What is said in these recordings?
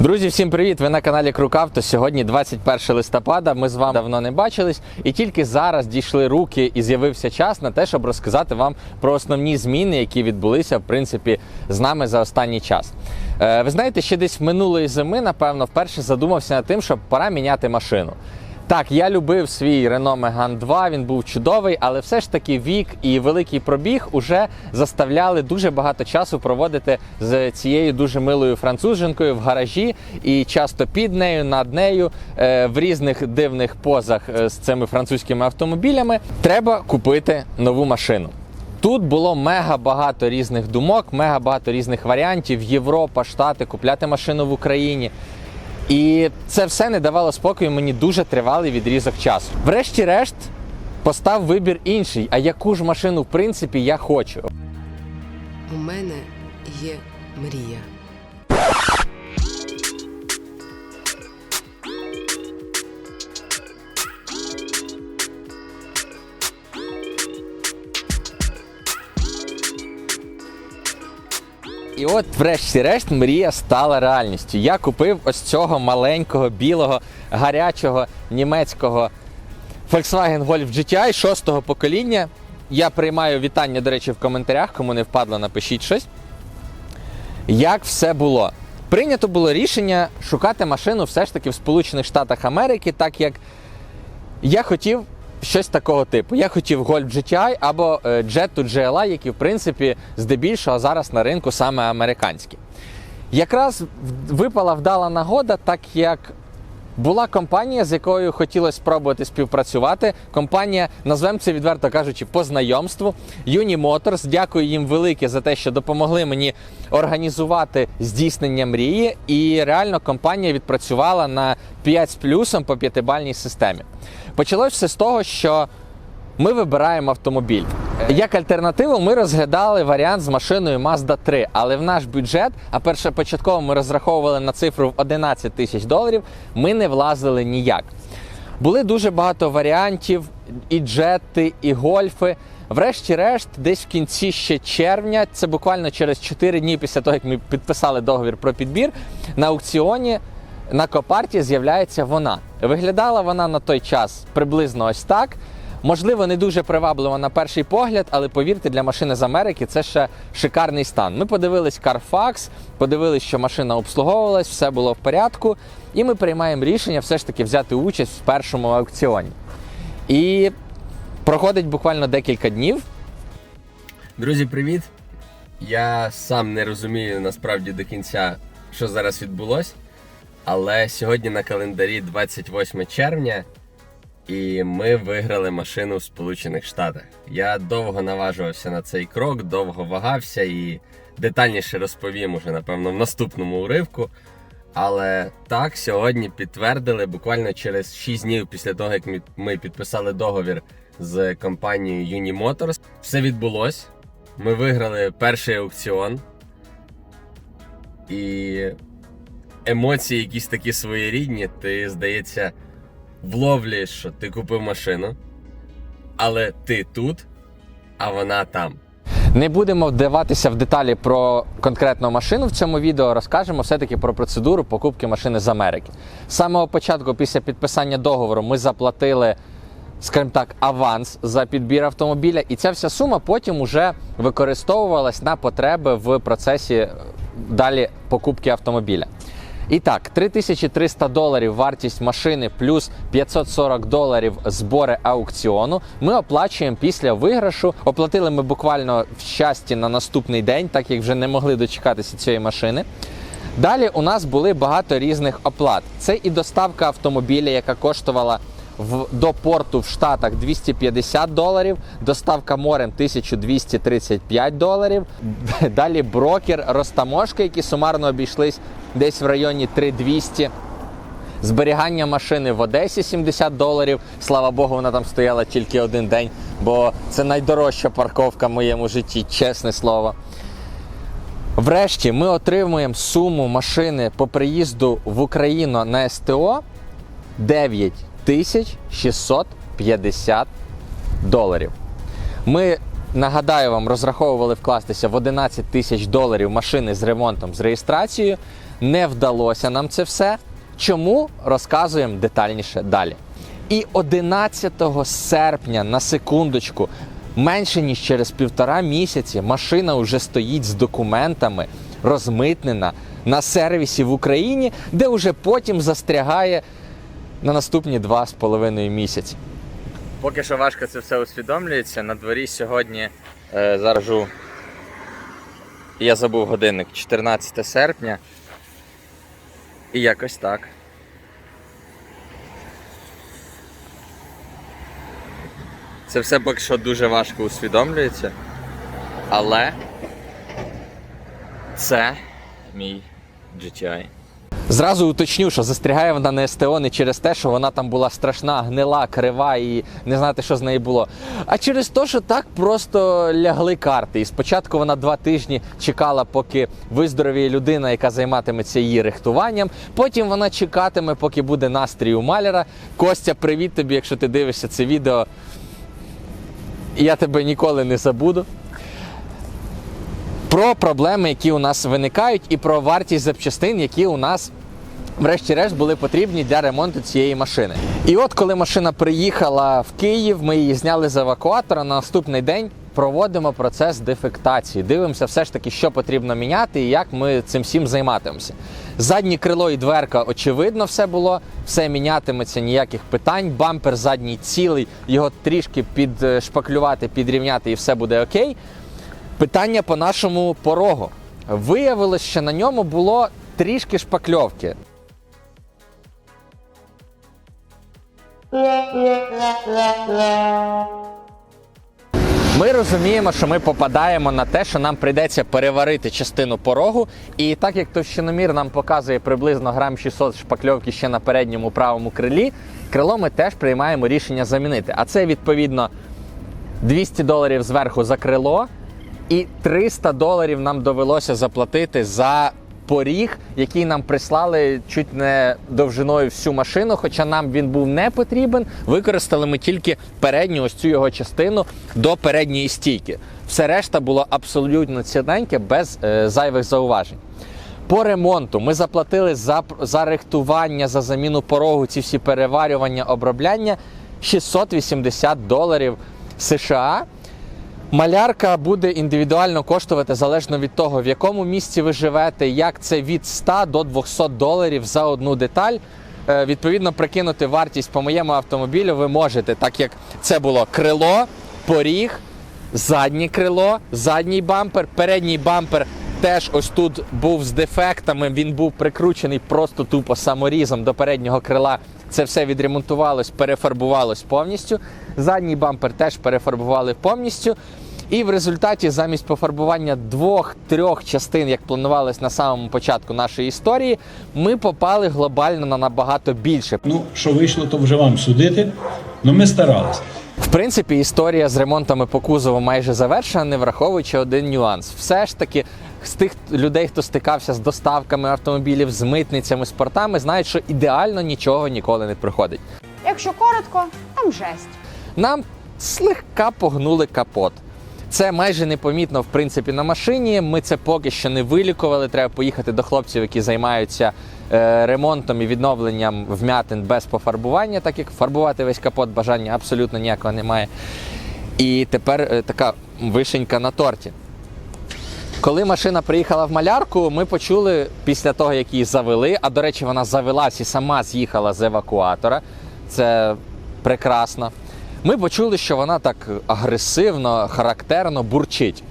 Друзі, всім привіт! Ви на каналі Крукавто. Сьогодні 21 листопада. Ми з вами давно не бачились, і тільки зараз дійшли руки і з'явився час на те, щоб розказати вам про основні зміни, які відбулися в принципі з нами за останній час. Е, ви знаєте, ще десь минулої зими, напевно, вперше задумався над тим, що пора міняти машину. Так, я любив свій Renault Megane 2, він був чудовий, але все ж таки вік і великий пробіг уже заставляли дуже багато часу проводити з цією дуже милою француженкою в гаражі і часто під нею, над нею, е, в різних дивних позах е, з цими французькими автомобілями. Треба купити нову машину. Тут було мега багато різних думок, мега багато різних варіантів. Європа, Штати, купляти машину в Україні. І це все не давало спокою мені дуже тривалий відрізок часу. Врешті-решт постав вибір інший. А яку ж машину, в принципі, я хочу? У мене є мрія. І от, врешті-решт, мрія стала реальністю. Я купив ось цього маленького, білого, гарячого німецького Volkswagen Golf GTI шостого покоління. Я приймаю вітання, до речі, в коментарях. Кому не впадло, напишіть щось. Як все було? Прийнято було рішення шукати машину все ж таки в Сполучених Штатах Америки, так як я хотів щось такого типу. Я хотів Golf GTI або е, Jet to GLI, які в принципі здебільшого зараз на ринку саме американські. Якраз випала вдала нагода, так як була компанія, з якою хотілося спробувати співпрацювати. Компанія, назвемо це відверто кажучи, по знайомству. Uni Motors. Дякую їм велике за те, що допомогли мені організувати здійснення мрії. І реально компанія відпрацювала на 5 з плюсом по п'ятибальній системі. Почалось все з того, що ми вибираємо автомобіль. Як альтернативу, ми розглядали варіант з машиною Mazda 3, але в наш бюджет, а першопочатково ми розраховували на цифру в 11 тисяч доларів, ми не влазили ніяк. Були дуже багато варіантів, і джети, і гольфи. Врешті-решт, десь в кінці ще червня, це буквально через 4 дні після того, як ми підписали договір про підбір, на аукціоні на Копарті з'являється вона. Виглядала вона на той час приблизно ось так. Можливо, не дуже приваблива на перший погляд, але повірте, для машини з Америки це ще шикарний стан. Ми подивились Carfax, подивились, що машина обслуговувалась, все було в порядку, і ми приймаємо рішення все ж таки взяти участь в першому аукціоні. І проходить буквально декілька днів. Друзі, привіт! Я сам не розумію насправді до кінця, що зараз відбулось. Але сьогодні на календарі 28 червня, і ми виграли машину в Сполучених Штатах. Я довго наважувався на цей крок, довго вагався і детальніше розповім уже, напевно, в наступному уривку. Але так, сьогодні підтвердили буквально через 6 днів після того, як ми- підписали договір з компанією Uni Motors. Все відбулось. Ми виграли перший аукціон. І емоції якісь такі своєрідні. Ти, здається, вловлюєш, що ти купив машину, але ти тут, а вона там. Не будемо вдаватися в деталі про конкретну машину в цьому відео. Розкажемо все-таки про процедуру покупки машини з Америки. З самого початку, після підписання договору, ми заплатили, скажімо так, аванс за підбір автомобіля, і ця вся сума потім уже використовувалась на потреби в процесі далі покупки автомобіля. І так, 3300 доларів вартість машини плюс 540 доларів збори аукціону. Ми оплачуємо після виграшу. Оплатили ми буквально в щасті на наступний день, так як вже не могли дочекатися цієї машини. Далі у нас були багато різних оплат. Це і доставка автомобіля, яка коштувала в, до порту в Штатах 250 доларів, доставка морем 1235 доларів. Далі брокер, розтаможки, які сумарно обійшлись десь в районі 3200. Зберігання машини в Одесі 70 доларів. Слава Богу, вона там стояла тільки один день, бо це найдорожча парковка в моєму житті, чесне слово. Врешті ми отримуємо суму машини по приїзду в Україну на СТО 9650 доларів. Ми нагадаю вам, розраховували вкластися в 11 тисяч доларів машини з ремонтом, з реєстрацією. Не вдалося нам це все. Чому розказуємо детальніше далі. І 11 серпня на секундочку, менше ніж через півтора місяці, машина вже стоїть з документами, розмитнена на сервісі в Україні, де вже потім застрягає на наступні два з половиною місяці. Поки що важко це все усвідомлюється. На дворі сьогодні е, зараз жу- я забув годинник, 14 серпня. І якось так. Це все поки що дуже важко усвідомлюється. Але це мій GTI. Зразу уточню, що застрягає вона на СТО не через те, що вона там була страшна, гнила, крива і не знати, що з нею було. А через те, що так просто лягли карти. І спочатку вона два тижні чекала, поки виздоровіє людина, яка займатиметься її рихтуванням. Потім вона чекатиме, поки буде настрій у маляра. Костя, привіт тобі, якщо ти дивишся це відео. Я тебе ніколи не забуду. Про проблеми, які у нас виникають, і про вартість запчастин, які у нас врешті-решт були потрібні для ремонту цієї машини. І от коли машина приїхала в Київ, ми її зняли з евакуатора. На наступний день проводимо процес дефектації. Дивимося, все ж таки, що потрібно міняти і як ми цим всім займатимемося. Заднє крило і дверка, очевидно, все було, все мінятиметься, ніяких питань. Бампер задній цілий, його трішки підшпаклювати, підрівняти, і все буде окей. Питання по нашому порогу. Виявилось, що на ньому було трішки шпакльовки. Ми розуміємо, що ми попадаємо на те, що нам прийдеться переварити частину порогу. І так як товщиномір нам показує приблизно грам 600 шпакльовки ще на передньому правому крилі, крило ми теж приймаємо рішення замінити. А це відповідно 200 доларів зверху за крило, і 300 доларів нам довелося заплатити за поріг, який нам прислали чуть не довжиною всю машину, хоча нам він був не потрібен. Використали ми тільки передню ось цю його частину до передньої стійки. Все решта було абсолютно ціненьке, без е, зайвих зауважень. По ремонту ми заплатили за, за рихтування, за заміну порогу, ці всі переварювання, обробляння 680 доларів США. Малярка буде індивідуально коштувати залежно від того, в якому місці ви живете, як це від 100 до 200 доларів за одну деталь. Е, Відповідно, прикинути вартість по моєму автомобілю ви можете, так як це було крило, поріг, заднє крило, задній бампер, передній бампер теж ось тут був з дефектами. Він був прикручений просто тупо саморізом до переднього крила. Це все відремонтувалось, перефарбувалось повністю. Задній бампер теж перефарбували повністю. І в результаті замість пофарбування двох-трьох частин, як планувалось на самому початку нашої історії, ми попали глобально на набагато більше. Ну, що вийшло, то вже вам судити. Ну ми старалися. В принципі, історія з ремонтами по кузову майже завершена, не враховуючи один нюанс. Все ж таки, з тих людей, хто стикався з доставками автомобілів, з митницями, з портами, знають, що ідеально нічого ніколи не приходить. Якщо коротко, там жесть. Нам слегка погнули капот. Це майже непомітно в принципі на машині. Ми це поки що не вилікували. Треба поїхати до хлопців, які займаються е, ремонтом і відновленням вмятин без пофарбування, так як фарбувати весь капот бажання абсолютно ніякого немає. І тепер е, така вишенька на торті. Коли машина приїхала в малярку, ми почули після того, як її завели. А до речі, вона завелась і сама з'їхала з евакуатора. Це прекрасно. Ми почули, що вона так агресивно, характерно бурчить.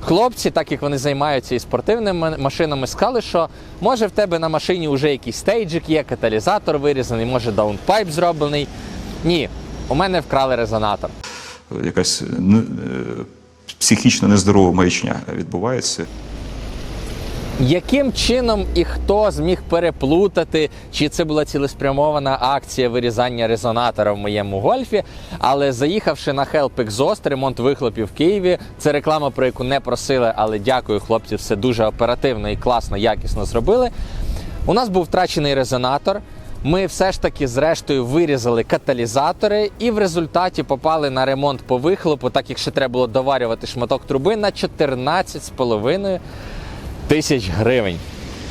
Хлопці, так як вони займаються і спортивними машинами, сказали, що може в тебе на машині вже якийсь стейджик є, каталізатор вирізаний, може даунпайп зроблений. Ні, у мене вкрали резонатор. якась не- е, психічно нездорова маячня відбувається. Яким чином і хто зміг переплутати, чи це була цілеспрямована акція вирізання резонатора в моєму гольфі? Але заїхавши на Help Exhaust, ремонт вихлопів в Києві, це реклама, про яку не просили, але дякую, хлопці, все дуже оперативно і класно, якісно зробили. У нас був втрачений резонатор. Ми все ж таки зрештою вирізали каталізатори і в результаті попали на ремонт по вихлопу, так як ще треба було доварювати шматок труби на 14,5 тисяч гривень.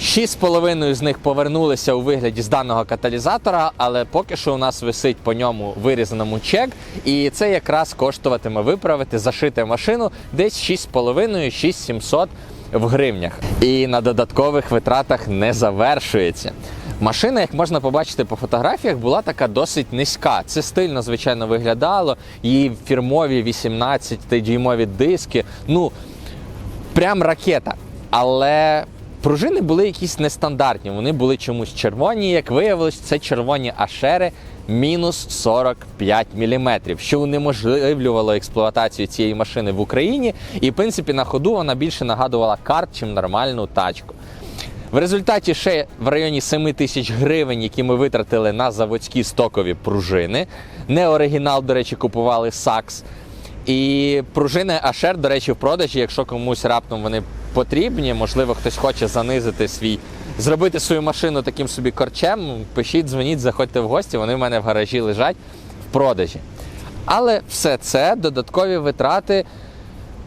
6,5 з них повернулися у вигляді з даного каталізатора, але поки що у нас висить по ньому вирізаному чек, і це якраз коштуватиме виправити, зашити машину десь 6,5-6700 в гривнях. І на додаткових витратах не завершується. Машина, як можна побачити по фотографіях, була така досить низька. Це стильно, звичайно, виглядало. Її фірмові 18-дюймові диски. Ну, прям ракета. Але пружини були якісь нестандартні. Вони були чомусь червоні. Як виявилось, це червоні ашери мінус 45 мм, що унеможливлювало експлуатацію цієї машини в Україні. І, в принципі, на ходу вона більше нагадувала карт, чим нормальну тачку. В результаті ще в районі 7 тисяч гривень, які ми витратили на заводські стокові пружини. Не оригінал, до речі, купували Сакс. І пружини Ашер, до речі, в продажі, якщо комусь раптом вони потрібні, можливо, хтось хоче занизити свій, зробити свою машину таким собі корчем, пишіть, дзвоніть, заходьте в гості, вони в мене в гаражі лежать в продажі. Але все це додаткові витрати,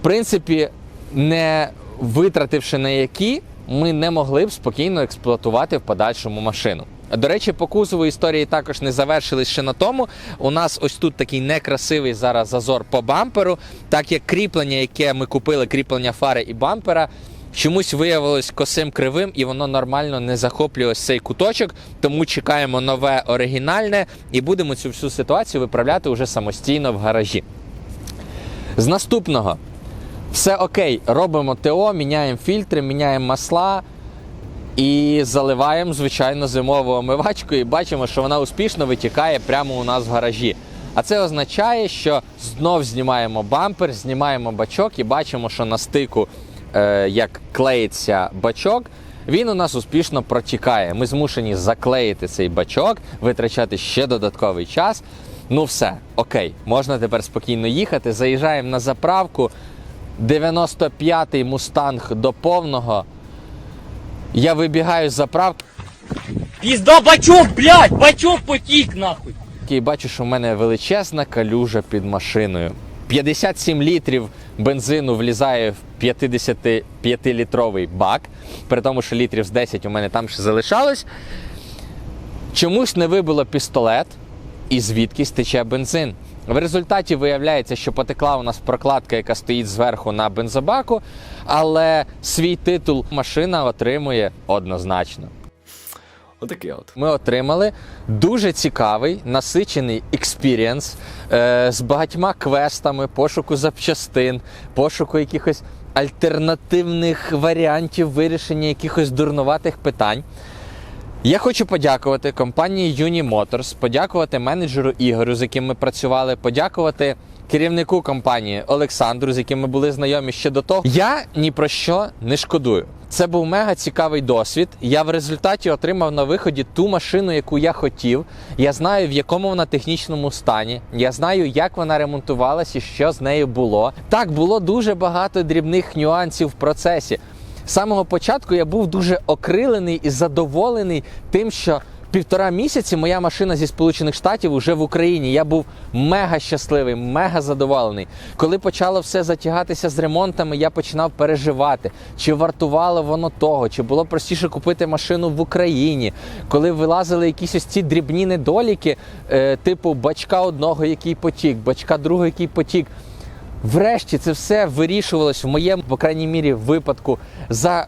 в принципі, не витративши на які, ми не могли б спокійно експлуатувати в подальшому машину. До речі, по кузову історії також не завершились ще на тому. У нас ось тут такий некрасивий зараз зазор по бамперу, так як кріплення, яке ми купили, кріплення фари і бампера, чомусь виявилось косим кривим і воно нормально не захоплює цей куточок. Тому чекаємо нове оригінальне і будемо цю всю ситуацію виправляти уже самостійно в гаражі. З наступного. Все окей, робимо ТО, міняємо фільтри, міняємо масла і заливаємо, звичайно, зимову омивачку і бачимо, що вона успішно витікає прямо у нас в гаражі. А це означає, що знов знімаємо бампер, знімаємо бачок і бачимо, що на стику, е, як клеїться бачок, він у нас успішно протікає. Ми змушені заклеїти цей бачок, витрачати ще додатковий час. Ну все, окей, можна тепер спокійно їхати. Заїжджаємо на заправку. 95-й мустанг до повного. Я вибігаю з заправки Пізда бачок, блядь, бачок потік нахуй. і бачу, що в мене величезна калюжа під машиною. 57 літрів бензину влізає в 55-літровий бак, при тому, що літрів з 10 у мене там ще залишалось. Чомусь не вибило пістолет, і звідкись тече бензин. В результаті виявляється, що потекла у нас прокладка, яка стоїть зверху на бензобаку, але свій титул машина отримує однозначно. Отакий от. Ми отримали дуже цікавий насичений експірієнс е, з багатьма квестами, пошуку запчастин, пошуку якихось альтернативних варіантів вирішення якихось дурнуватих питань. Я хочу подякувати компанії Uni Motors, подякувати менеджеру Ігорю, з яким ми працювали, подякувати керівнику компанії Олександру, з яким ми були знайомі ще до того. Я ні про що не шкодую. Це був мега цікавий досвід. Я в результаті отримав на виході ту машину, яку я хотів. Я знаю, в якому вона технічному стані. Я знаю, як вона ремонтувалась і що з нею було. Так було дуже багато дрібних нюансів в процесі. З самого початку я був дуже окрилений і задоволений тим, що півтора місяці моя машина зі Сполучених Штатів уже в Україні. Я був мега щасливий, мега задоволений. Коли почало все затягатися з ремонтами, я починав переживати, чи вартувало воно того, чи було простіше купити машину в Україні. Коли вилазили якісь ось ці дрібні недоліки, е, типу бачка одного, який потік, бачка другого, який потік. Врешті це все вирішувалось в моєму, по крайній мірі, випадку за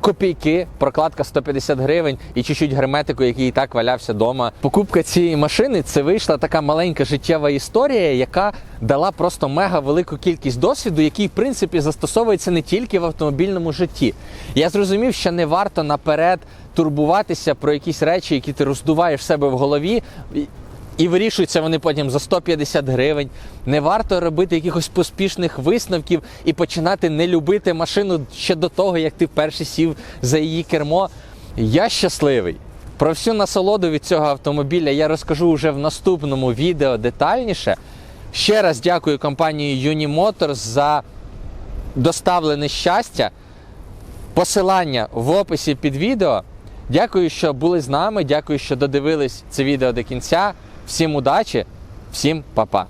копійки, прокладка 150 гривень і чуть-чуть герметику, який і так валявся вдома. Покупка цієї машини це вийшла така маленька життєва історія, яка дала просто мега велику кількість досвіду, який в принципі застосовується не тільки в автомобільному житті. Я зрозумів, що не варто наперед турбуватися про якісь речі, які ти роздуваєш в себе в голові. І вирішуються вони потім за 150 гривень. Не варто робити якихось поспішних висновків і починати не любити машину ще до того, як ти вперше сів за її кермо. Я щасливий. Про всю насолоду від цього автомобіля я розкажу вже в наступному відео детальніше. Ще раз дякую компанії Uni Motors за доставлене щастя. Посилання в описі під відео. Дякую, що були з нами. Дякую, що додивились це відео до кінця. Всім удачі, всім па-па.